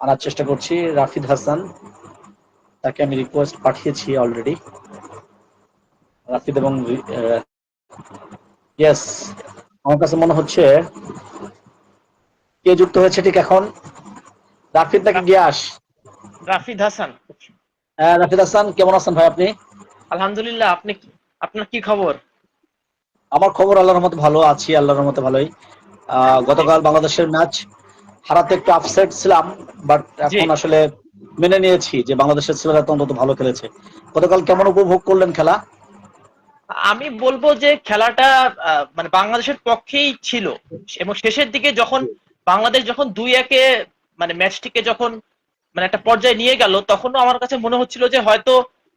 আনার চেষ্টা করছি। রাফিদ হাসান তাকে আমি রিকোয়েস্ট পাঠিয়েছি অলরেডি রাফিদ এবং ইয়েস আমার কাছে মনে হচ্ছে কে যুক্ত হয়েছে ঠিক এখন? রাফিদ নাকি গিয়াস? রাফিদ হাসান। হ্যাঁ রাফিদ হাসান কেমন আছেন ভাই আপনি? আলহামদুলিল্লাহ আপনি আপনার কি খবর? আমার খবর আল্লাহর রহমতে ভালো আছি আল্লাহর রহমতে ভালোই। আহ, গতকাল বাংলাদেশের ম্যাচ হারাতে একটু আপসেট ছিলাম বাট এখন আসলে মেনে নিয়েছি যে বাংলাদেশের ছেলেরা তো অন্তত ভালো খেলেছে। গতকাল কেমন উপভোগ করলেন খেলা? আমি বলব যে খেলাটা মানে বাংলাদেশের পক্ষেই ছিল। এবং শেষের দিকে যখন বাংলাদেশ যখন দুই একে মানে ম্যাচটিকে যখন মানে একটা পর্যায়ে নিয়ে গেল তখনও আমার কাছে মনে হচ্ছিল যে হয়তো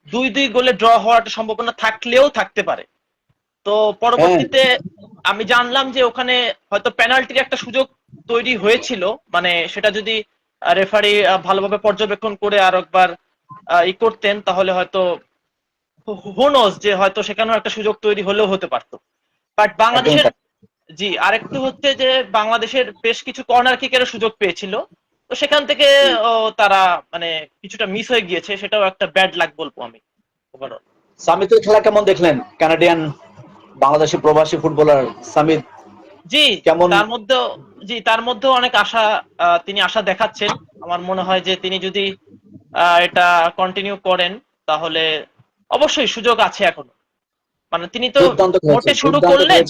দুই দুই গোলে ড্র হওয়ার একটা সম্ভাবনা থাকলেও থাকতে পারে। তো পরবর্তীতে আমি জানলাম যে ওখানে হয়তো পেনাল্টির একটা সুযোগ তৈরি হয়েছিল। মানে সেটা যদি রেফারি ভালোভাবে পর্যবেক্ষণ করে আর একবার ই করতেন তাহলে হয়তো হোনস যে হয়তো সেখানেও একটা সুযোগ তৈরি হলেও হতে পারতো। বাট বাংলাদেশের জি আরেকটু হচ্ছে যে বাংলাদেশের বেশ কিছু কর্নার কিকের সুযোগ পেয়েছিল। তো সেখান থেকে তারা মানে কিছুটা মিস হয়ে গিয়েছে। সেটাও একটা ব্যাড লাগ বলব আমি ওভারঅল সামিতের খেলা কেমন দেখলেন? কানাডিয়ান বাংলাদেশি প্রবাসী ফুটবলার সামিত জি কেমন- তার মধ্যেও জি তার মধ্যেও অনেক আশা তিনি আশা দেখাচ্ছেন। আমার মনে হয় যে তিনি যদি এটা কন্টিনিউ করেন তাহলে অবশ্যই সুযোগ আছে এখন। মানে তিনি তো মোটে শুরু করলেন।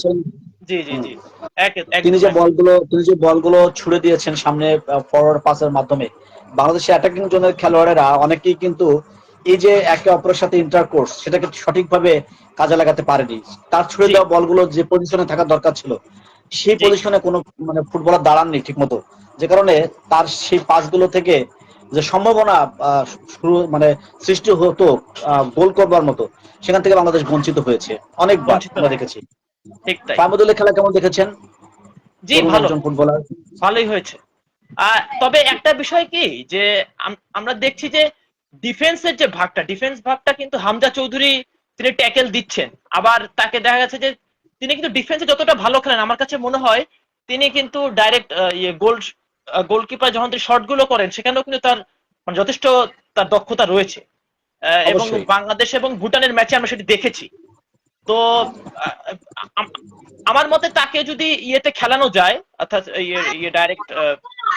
জি জি জি। তিনি যে বলগুলো তিনি যে বলগুলো ছুড়ে দিয়েছেন সামনে ফরওয়ার্ড পাসের মাধ্যমে বাংলাদেশের অ্যাটাকিং জোনের খেলোয়াড়েরা অনেকেই কিন্তু এই যে একে অপরের সাথে ইন্টারকোর্স সেটাকে সঠিকভাবে কাজে লাগাতে পারেনি। তার ছুড়ে। দেওয়া বলগুলো যে পজিশনে থাকার দরকার ছিল সেই। পজিশনে কোনো মানে ফুটবলার দাঁড়াননি ঠিক মতো যে কারণে তার সেই পাসগুলো থেকে যে সম্ভাবনা শুরু মানে সৃষ্টি হতো গোল করবার মতো সেখান থেকে বাংলাদেশ বঞ্চিত হয়েছে। অনেকবার আমরা দেখেছি। ঠিক ফাহমুদুল্লাহ খেলা কেমন দেখেছেন? জি ভালো। ফুটবলার ভালোই হয়েছে। তবে একটা বিষয় কি যে আমরা দেখছি যে ডিফেন্সের যে ভাগটা ডিফেন্স ভাগটা কিন্তু হামজা চৌধুরী তিনি ট্যাকেল দিচ্ছেন। আবার তাকে দেখা গেছে যে তিনি কিন্তু ডিফেন্সে যতটা ভালো খেলেন আমার কাছে মনে হয় তিনি কিন্তু ডাইরেক্ট ইয়ে গোল গোলকিপার যখন তিনি শর্টগুলো করেন সেখানেও কিন্তু তার মানে যথেষ্ট তার দক্ষতা রয়েছে। এবং বাংলাদেশ এবং ভুটানের ম্যাচে আমরা সেটি দেখেছি। তো আমার মতে তাকে যদি ইয়েতে খেলানো যায় অর্থাৎ ইয়ে ইয়ে ডাইরেক্ট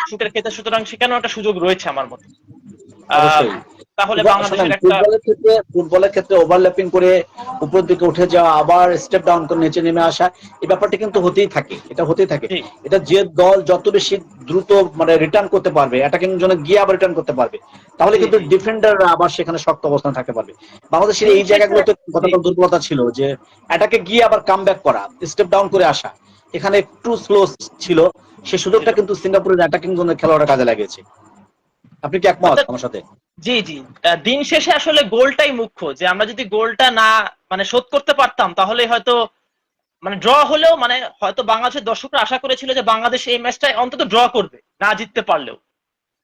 শুটের ক্ষেত্রে সুতরাং সেখানেও একটা সুযোগ রয়েছে আমার মতে। তাহলে বাংলাদেশের একটা ফুটবলের ক্ষেত্রে ফুটবলের ক্ষেত্রে ওভারল্যাপিং করে উপর দিকে উঠে যাওয়া আবার স্টেপ ডাউন করে নিচে নেমে আসা এই ব্যাপারটা কিন্তু হতেই থাকে এটা হতেই থাকে এটা যে দল যত বেশি দ্রুত মানে রিটার্ন করতে পারবে অ্যাটাকিং জন্য গিয়ে আবার রিটার্ন করতে পারবে তাহলে কিন্তু জি। ডিফেন্ডাররা আবার সেখানে শক্ত অবস্থান থাকতে পারবে বাংলাদেশের এই জায়গাগুলোতে। গতকাল দুর্বলতা ছিল যে অ্যাটাকে গিয়ে আবার কাম করা স্টেপ ডাউন করে আসা এখানে একটু স্লো ছিল সেই সুযোগটা। কিন্তু সিঙ্গাপুরের অ্যাটাকিং জোনের খেলোয়াড়রা কাজে লাগিয়েছে আপনি কি একমত আমার সাথে? জি জি। দিন শেষে আসলে গোলটাই মুখ্য যে আমরা যদি গোলটা না মানে শোধ করতে পারতাম তাহলে হয়তো মানে ড্র হলেও মানে হয়তো বাংলাদেশের দর্শকরা আশা করেছিল যে বাংলাদেশ এই ম্যাচটা অন্তত ড্র করবে না জিততে পারলেও।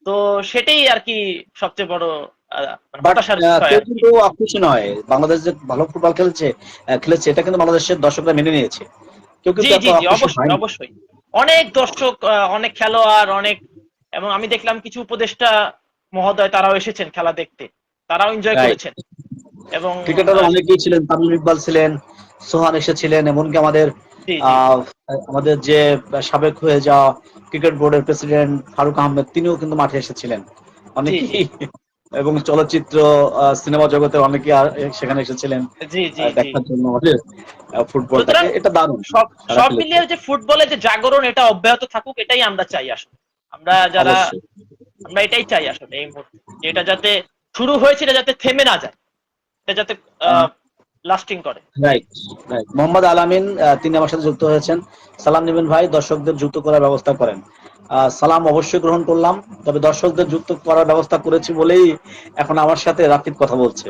তো সেটাই আর কি সবচেয়ে বড় মানে। কিন্তু খুশি নয়। বাংলাদেশ যে ভালো ফুটবল খেলছে খেলেছে এটা কিন্তু বাংলাদেশের দর্শকরা মেনে নিয়েছে। কেউ জি কিন্তু অবশ্যই অবশ্যই। অনেক দর্শক অনেক খেলোয়াড় অনেক এবং আমি দেখলাম কিছু উপদেষ্টা মহোদয় তারাও এসেছেন খেলা দেখতে। তারাও এনজয় করেছেন। এবং ক্রিকেটার অনেকেই ছিলেন তামিম ইকবাল ছিলেন সোহান এসেছিলেন এমনকি আমাদের আমাদের যে সাবেক হয়ে যাওয়া ক্রিকেট বোর্ডের প্রেসিডেন্ট ফারুক আহমেদ তিনিও কিন্তু মাঠে এসেছিলেন। অনেকেই এবং চলচ্চিত্র সিনেমা জগতের অনেকেই আর- সেখানে এসেছিলেন জি জি দেখার জন্য আমাদের এটা দারুণ। সব সব মিলিয়ে যে ফুটবলে যে জাগরণ এটা অব্যাহত থাকুক এটাই আমরা চাই আসলে। আমরা যারা আমরা এটাই চাই আসলে এই মুহূর্তে এটা যাতে শুরু হয়েছে এটা যাতে থেমে না যায় এটা যাতে লাস্টিং করে। রাইট রাইট মোহাম্মদ আলামিন তিনি আমার সাথে যুক্ত হয়েছেন। সালাম নেবেন ভাই দর্শকদের যুক্ত করার ব্যবস্থা করেন। সালাম অবশ্যই গ্রহণ করলাম তবে দর্শকদের যুক্ত করার ব্যবস্থা করেছি বলেই এখন আমার সাথে রাফিদ কথা বলছে।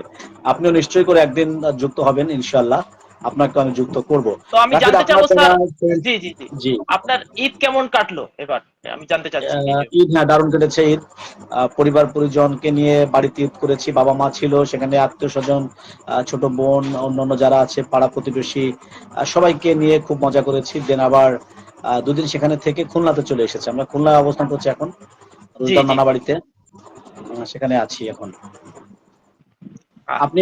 আপনিও নিশ্চয়ই করে একদিন যুক্ত হবেন ইনশাআল্লাহ। আপনাকে আমি যুক্ত করব। তো আমি জানতে চাবো স্যার জি জি জি। আপনার ঈদ কেমন কাটলো? এবার আমি জানতে চাচ্ছি। ঈদ হ্যাঁ দারুণ কেটেছে ঈদ। পরিবার পরিজনকে নিয়ে বাড়িতে ঈদ করেছি। বাবা মা ছিল সেখানে আত্মীয় স্বজন ছোট বোন অন্যান্য যারা আছে পাড়া প্রতিবেশী সবাইকে নিয়ে খুব মজা করেছি। দেন আবার দুদিন সেখানে থেকে খুলনাতে চলে এসেছে। আমরা খুলনায় অবস্থান করছি এখন নানা বাড়িতে। সেখানে আছি এখন। আপনি।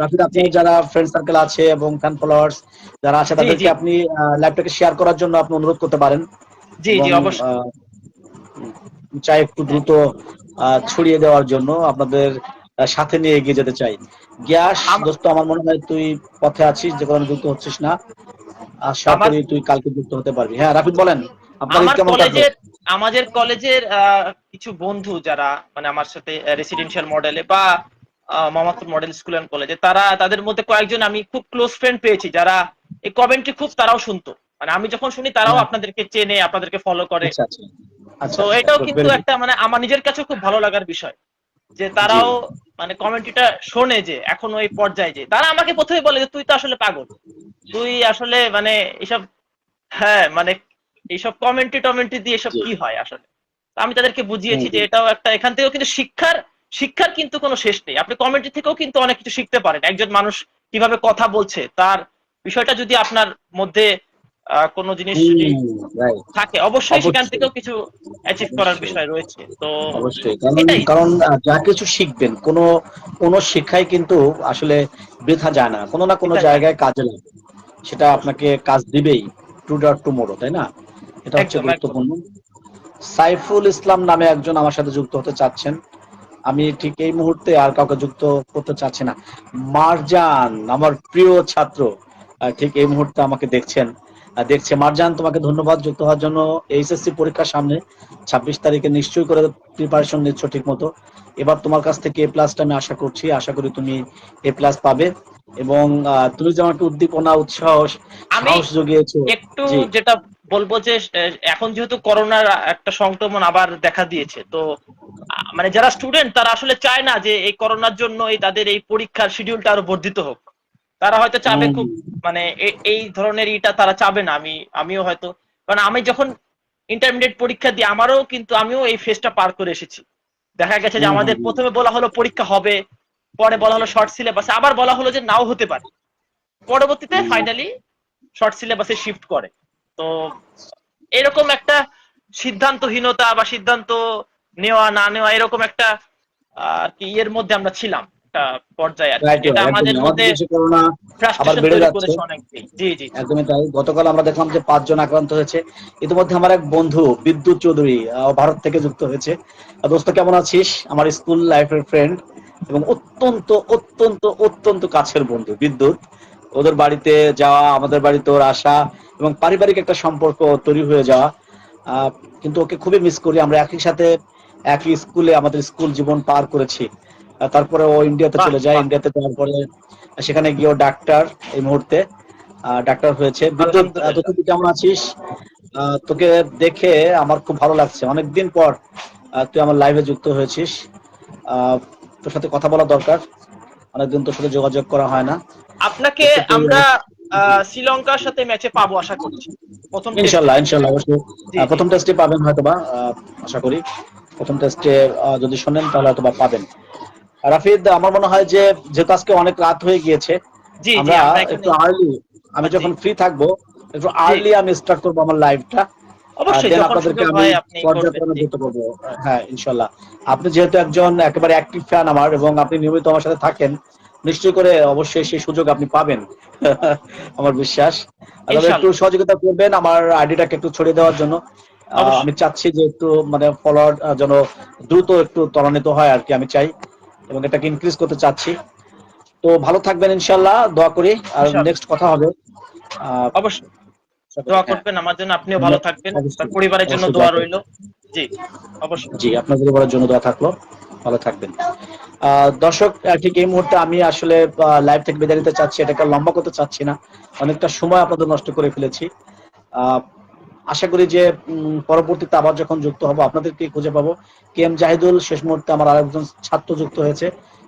রাফিদ আপনার যারা ফ্রেন্ড সার্কেল আছে এবং ফ্যান ফলোয়ার্স যারা আছে তাদেরকে আপনি লাইভটাকে শেয়ার করার জন্য আপনি অনুরোধ করতে পারেন। জি জি অবশ্যই। চাই একটু দ্রুত ছড়িয়ে দেওয়ার জন্য আপনাদের সাথে নিয়ে এগিয়ে যেতে চাই। গ্যাস দোস্ত আমার মনে হয় তুই পথে আছিস যে কারণে যুক্ত হচ্ছিস না। আশা করি তুই কালকে যুক্ত হতে পারবি। হ্যাঁ রাফিদ বলেন আমার কলেজের আমাদের কলেজের কিছু বন্ধু যারা মানে আমার সাথে রেসিডেন্সিয়াল মডেলে বা মোহাম্মদপুর মডেল স্কুল অ্যান্ড কলেজে তারা তাদের মধ্যে কয়েকজন আমি খুব ক্লোজ ফ্রেন্ড পেয়েছি যারা এই কমেন্ট্রি খুব তারাও শুনতো। মানে আমি যখন শুনি তারাও। আপনাদেরকে চেনে আপনাদেরকে ফলো করে। আচ্ছা আচ্ছা। আচ্ছা তো এটাও কিন্তু একটা মানে আমার নিজের কাছে খুব ভালো লাগার বিষয় যে তারাও মানে কমেন্ট্রিটা শোনে যে এখন ওই পর্যায়ে যে। তারা আমাকে প্রথমে বলে যে তুই তো আসলে পাগল। তুই আসলে মানে এসব হ্যাঁ মানে এইসব কমেন্ট্রি টমেন্ট্রি দিয়ে এসব কি হয় আসলে? আমি তাদেরকে বুঝিয়েছি যে এটাও একটা এখান থেকেও কিন্তু শিক্ষার শিক্ষার কিন্তু কোনো শেষ নেই। আপনি কমেন্ট্রি থেকেও কিন্তু অনেক কিছু শিখতে পারেন। একজন মানুষ কীভাবে কথা বলছে তার বিষয়টা যদি আপনার মধ্যে কোনো জিনিস থাকে অবশ্যই সেখান। থেকেও কিছু অ্যাচিভ করার বিষয় রয়েছে। তো অবশ্যই। কারণ যা কিছু শিখবেন কোনো কোনো শিক্ষাই কিন্তু আসলে বৃথা যায় না। কোনো না কোনো। জায়গায় কাজে লাগে সেটা আপনাকে কাজ দিবেই। টু ডার টুমোরো তাই না? এটা হচ্ছে গুরুত্বপূর্ণ। সাইফুল ইসলাম নামে একজন আমার সাথে যুক্ত হতে চাচ্ছেন। আমি ঠিক এই মুহূর্তে আর কাউকে যুক্ত করতে চাচ্ছি না। মারজান আমার প্রিয় ছাত্র ঠিক এই মুহূর্তে আমাকে দেখছেন। দেখছে। মারজান তোমাকে ধন্যবাদ যুক্ত হওয়ার জন্য। এইচএসসি পরীক্ষার সামনে ছাব্বিশ তারিখে নিশ্চয়ই করে প্রিপারেশন নিচ্ছ ঠিক মতো এবার তোমার কাছ থেকে এ প্লাসটা আমি আশা করছি। আশা করি তুমি এ প্লাস পাবে। এবং তুমি যেমন একটা উদ্দীপনা উৎসাহ সাহস জুগিয়েছো একটু। যেটা বলব যে এখন যেহেতু করোনার একটা সংক্রমণ আবার দেখা দিয়েছে তো মানে যারা স্টুডেন্ট তারা আসলে চায় না যে এই করোনার জন্য এই তাদের এই পরীক্ষার শিডিউলটা আরও বর্ধিত হোক। তারা হয়তো চাবে খুব মানে এই ধরনের ইটা তারা চাবে না আমি আমিও হয়তো কারণ আমি যখন ইন্টারমিডিয়েট পরীক্ষা দিই আমারও কিন্তু আমিও এই ফেজটা পার করে এসেছি। দেখা গেছে যে আমাদের। প্রথমে বলা হলো পরীক্ষা হবে পরে বলা হলো শর্ট সিলেবাস আবার বলা হলো যে নাও হতে পারে। পরবর্তীতে ফাইনালি শর্ট সিলেবাসে শিফট করে। তো এরকম একটা সিদ্ধান্তহীনতা বা সিদ্ধান্ত নেওয়া না নেওয়া এরকম একটা আর কি ইয়ের মধ্যে আমরা ছিলাম একটা পর্যায়ে। আমাদের মধ্যে আবার বেড়ে যাচ্ছে। জি জি একদমই তাই। গতকাল আমরা দেখলাম যে পাঁচজন আক্রান্ত হয়েছে। ইতিমধ্যে আমার এক বন্ধু বিদ্যুৎ চৌধুরী ভারত থেকে যুক্ত হয়েছে। দোস্ত কেমন আছিস? আমার স্কুল লাইফের ফ্রেন্ড এবং অত্যন্ত অত্যন্ত অত্যন্ত কাছের বন্ধু বিদ্যুৎ। ওদের বাড়িতে যাওয়া আমাদের বাড়িতে ওর আসা এবং পারিবারিক একটা সম্পর্ক তৈরি হয়ে যাওয়া কিন্তু ওকে খুবই মিস করি। আমরা একই সাথে একই স্কুলে আমাদের স্কুল জীবন পার করেছি। তারপরে ও ইন্ডিয়াতে চলে যায়। ইন্ডিয়াতে যাওয়ার পরে সেখানে গিয়েও ডাক্তার এই মুহূর্তে ডাক্তার হয়েছে। বিদ্যুৎ আহ, আলহামদুলিল্লাহ। তো তুই কেমন আছিস? আহ, তোকে দেখে আমার খুব ভালো লাগছে। অনেকদিন পর তুই আমার লাইভে যুক্ত হয়েছিস। আহ, তোর সাথে কথা বলা দরকার। অনেকদিন তোর সাথে যোগাযোগ করা হয় না। আপনাকে আমরা শ্রীলঙ্কার সাথে ম্যাচে পাবো আশা করছি। প্রথম। ইনশাল্লাহ ইনশাল্লাহ অবশ্যই। প্রথম টেস্টে পাবেন হয়তোবা আশা করি। প্রথম টেস্টে যদি শোনেন তাহলে হয়তোবা পাবেন। রাফিদ আমার মনে হয় যে যেহেতু আজকে অনেক রাত হয়ে গিয়েছে আমরা একটু আর্লি আমি যখন ফ্রি থাকব একটু আর্লি আমি স্টার্ট করব আমার লাইভটা অবশ্যই আপনাদেরকে আমি জি। যুক্ত করব হ্যাঁ ইনশাল্লাহ। আপনি যেহেতু একজন একেবারে অ্যাক্টিভ ফ্যান আমার এবং আপনি নিয়মিত আমার সাথে থাকেন নিশ্চয় করে অবশ্যই সেই সুযোগ আপনি পাবেন। আমার বিশ্বাস। একটু সহযোগিতা করবেন আমার আইডিটাকে একটু ছড়িয়ে দেওয়ার জন্য। আমি চাচ্ছি যে একটু মানে ফলোয়ার যেন দ্রুত একটু ত্বরান্বিত হয় আর কি আমি চাই এবং এটাকে ইনক্রিজ করতে চাচ্ছি। তো ভালো থাকবেন ইনশাল্লাহ দোয়া করি। আর নেক্সট কথা হবে অবশ্যই। দোয়া হ্যাঁ। করবেন আমার জন্য আপনিও ভালো থাকবেন। অবশ্যই। পরিবারের জন্য দোয়া। রইল। জি অবশ্যই। জি আপনার পরিবারের জন্য দোয়া থাকল। ভালো থাকবেন। দর্শক ঠিক এই মুহূর্তে আমি আসলে লাইভ থেকে বিদায় নিতে চাচ্ছি, এটাকে লম্বা করতে চাচ্ছি না। অনেকটা সময় আপনাদের নষ্ট করে ফেলেছি। আশা করি যে পরবর্তীতে আবার যখন যুক্ত হব, আপনাদেরকে খুঁজে পাবো। কে এম জাহিদুল, শেষ মুহূর্তে আমার আরেকজন ছাত্র যুক্ত হয়েছে।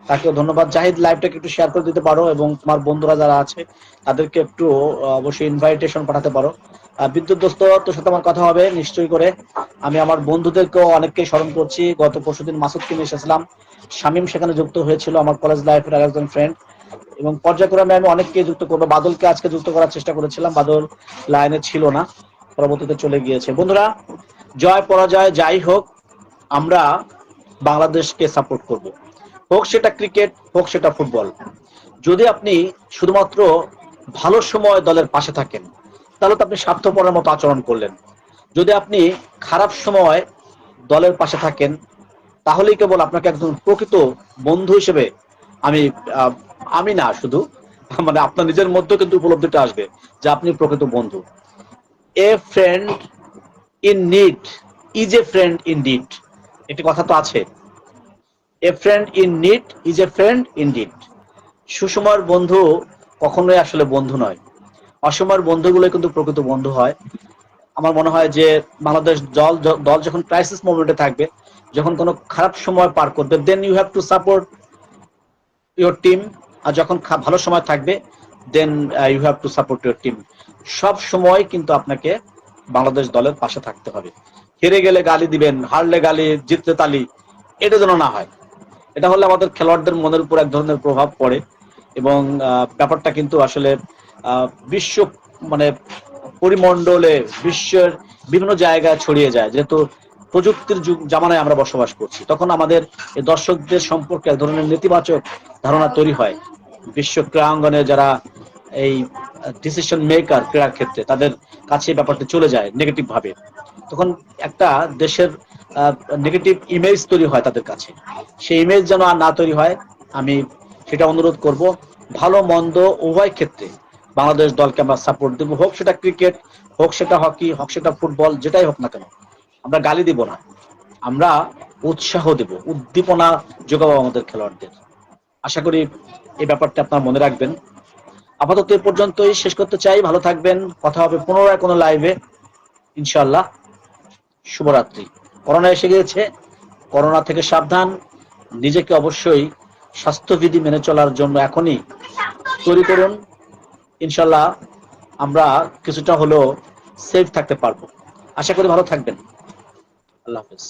তাকেও ধন্যবাদ। জাহিদ লাইভটাকে একটু শেয়ার করে দিতে পারো এবং তোমার বন্ধুরা যারা আছে, তাদেরকে একটু অবশ্যই ইনভাইটেশন পাঠাতে পারো। বিদ্যুৎ দোস্ত, তোর সাথে আমার কথা হবে, নিশ্চয়ই করে। আমি আমার বন্ধুদেরকেও অনেককে স্মরণ করছি। গত পরশুদিন মাসুদকে নিয়ে এসেছিলাম। শামীম সেখানে যুক্ত হয়েছিল, আমার কলেজ লাইফের আর একজন ফ্রেন্ড এবং পর্যায়ক্রমে আমি অনেককে যুক্ত করব। বাদলকে আজকে যুক্ত করার চেষ্টা করেছিলাম। বাদল লাইনে ছিল না, পরবর্তীতে চলে গিয়েছে। বন্ধুরা, জয় পরাজয়, যাই হোক, আমরা বাংলাদেশকে সাপোর্ট করব। হোক সেটা ক্রিকেট হোক সেটা ফুটবল যদি আপনি শুধুমাত্র ভালো সময় দলের পাশে থাকেন তাহলে তো আপনি স্বার্থপরের মতো আচরণ করলেন। যদি আপনি খারাপ সময় দলের পাশে থাকেন, তাহলেই কেবল আপনাকে একজন প্রকৃত বন্ধু হিসেবে আমি আমি না শুধু মানে আপনার নিজের মধ্যে কিন্তু উপলব্ধিটা আসবে যে আপনি প্রকৃত বন্ধু। A friend in need is a friend in deed একটি কথা তো আছে। A friend in need is a friend in deed সুসময়ের বন্ধু কখনোই আসলে বন্ধু নয়। অসময়ের বন্ধুগুলো কিন্তু প্রকৃত বন্ধু হয়। আমার মনে হয় যে বাংলাদেশ দল দল যখন ক্রাইসিস মোমেন্টে থাকবে, যখন কোনো খারাপ সময় পার করবে then you have to support your team আর যখন ভালো সময় থাকবে then you have to support your team সব সময় কিন্তু আপনাকে বাংলাদেশ দলের পাশে থাকতে হবে। হেরে গেলে গালি দিবেন, হারলে গালি, জিতলে তালি, এটা যেন না হয়। এটা হলে আমাদের খেলোয়াড়দের মনের উপর এক ধরনের প্রভাব পড়ে। এবং ব্যাপারটা কিন্তু আসলে বিশ্ব মানে পরিমণ্ডলে বিশ্বের বিভিন্ন জায়গায় ছড়িয়ে যায়, যেহেতু প্রযুক্তির যুগ, জামানায় আমরা বসবাস করছি। তখন আমাদের এই দর্শকদের সম্পর্কে এক ধরনের নেতিবাচক ধারণা তৈরি হয়। বিশ্ব ক্রীড়াঙ্গনে যারা এই ডিসিশন মেকার ক্রীড়ার ক্ষেত্রে, তাদের কাছে ব্যাপারটা চলে যায় নেগেটিভ ভাবে। তখন একটা দেশের নেগেটিভ ইমেজ তৈরি হয় তাদের কাছে। সেই ইমেজ যেন আর না তৈরি হয়, আমি সেটা অনুরোধ করব, ভালো, মন্দ, উভয় ক্ষেত্রে বাংলাদেশ দলকে আমরা সাপোর্ট দেবো। হোক সেটা ক্রিকেট হোক সেটা হকি হোক সেটা ফুটবল যেটাই হোক না কেন, আমরা গালি দিব না। আমরা উৎসাহ দেব, উদ্দীপনা যোগাবো আমাদের খেলোয়াড়দের। আশা করি এই ব্যাপারটা আপনার মনে রাখবেন। আপাতত এ পর্যন্তই, শেষ করতে চাই। ভালো থাকবেন। কথা হবে পুনরায় কোনো লাইভে ইনশাল্লাহ শুভরাত্রি। করোনা এসে গিয়েছে। করোনা থেকে সাবধান। নিজেকে অবশ্যই স্বাস্থ্যবিধি মেনে চলার জন্য এখনই তৈরি করুন। ইনশাল্লাহ আমরা কিছুটা হলেও সেফ থাকতে পারব। আশা করি ভালো থাকবেন। আল্লাহ হাফেজ।